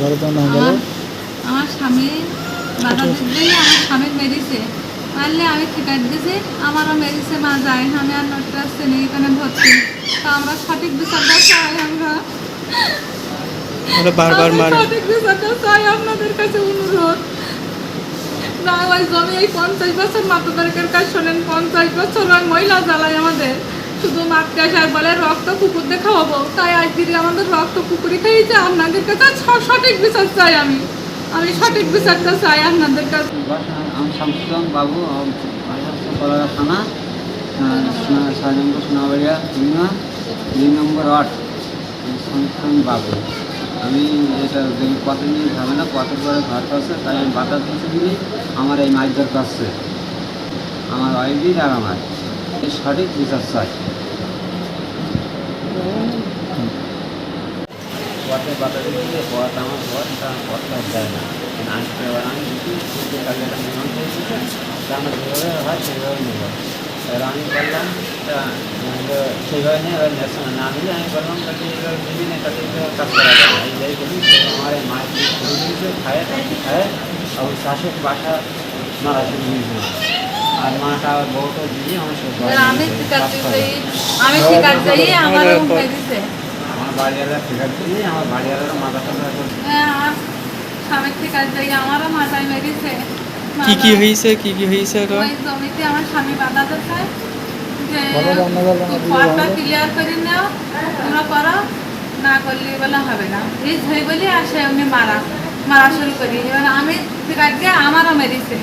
বলো তোমার নাম বলো আমার স্বামী বাধা দিতেই আমার স্বামী মেরেছে। মারলে আমি ঠিকাট আমারও মেরেছে মা যায় আমি আর নটটা এখানে ভর্তি। তা আমরা সঠিক বিচারটা চাই আমরা। বারবার আমরা সঠিক বিচারটা চাই আপনাদের কাছে অনুরোধ। না ওই জমি এই পঞ্চাশ বছর মাতৃকারিকের কাজ শোনেন পঞ্চাশ বছর ওই মহিলা জ্বালায় আমাদের। মাতৃ আসার বলে, রক্ত কুকুর খাওয়াবো। তাই আজ দিদি আমাদের রক্ত কুকুরি খেয়েছে আপনাদের কাছে সঠিক বিচার চাই আমি। আমি সঠিক বিচারটা চাই আপনাদের কাছে। আমি দুই নম্বর আমি বাবু। আমি এটা যদি কত নিয়ে যাবে না কত করে ঘর করছে তাই আমি বাধা দিয়েছি বলি আমার এই মাছদের কাছে। আমার ওয়াইফির আর আমার। সঠিক বিচার চাই। পথে বাধা দিয়েছে পথ আমার পথটা পথটা দেয় না আজকে এবার আমি দেখি কিন্তু কাজে একটা নির্মাণ করেছি তা আমার যেভাবে হয় সেভাবে নেব এবার আমি বললাম তা আমাকে সেইভাবে নিয়ে এবার নেশন না নিলে আমি বললাম তাকে এবার বিভিন্ন তাকে এবার কাজ করা যায় না এই যাই বলি তো আমার এই মাছ শুরু দিয়েছে খায় খায় আর শাসক বাসা মারা শুরু দিয়েছে আর মাটা আবার বউটা দিয়ে আমার সব আমি ঠিকাট দিই আমি ঠিকাট দিই আমারও মেরেছে আমার বাড়িওয়ালা ঠিক আছে আমার বাড়িওয়ালার মাথা টাথা হ্যাঁ, আমার স্বামীর ঠিকাট দিই আমারও মাথায় মেরেছে। কি কি হয়েছে? কি কি হয়েছে ওই জমিতে আমার স্বামী বাধা দিচ্ছে যে বলো। ক্লিয়ার করে নাও তোমরা করো না করলে বলে হবে না। এই বলে আসে এমনি মারা মারা শুরু করি এবার আমি ঠিক আছে আমারও মেরেছে।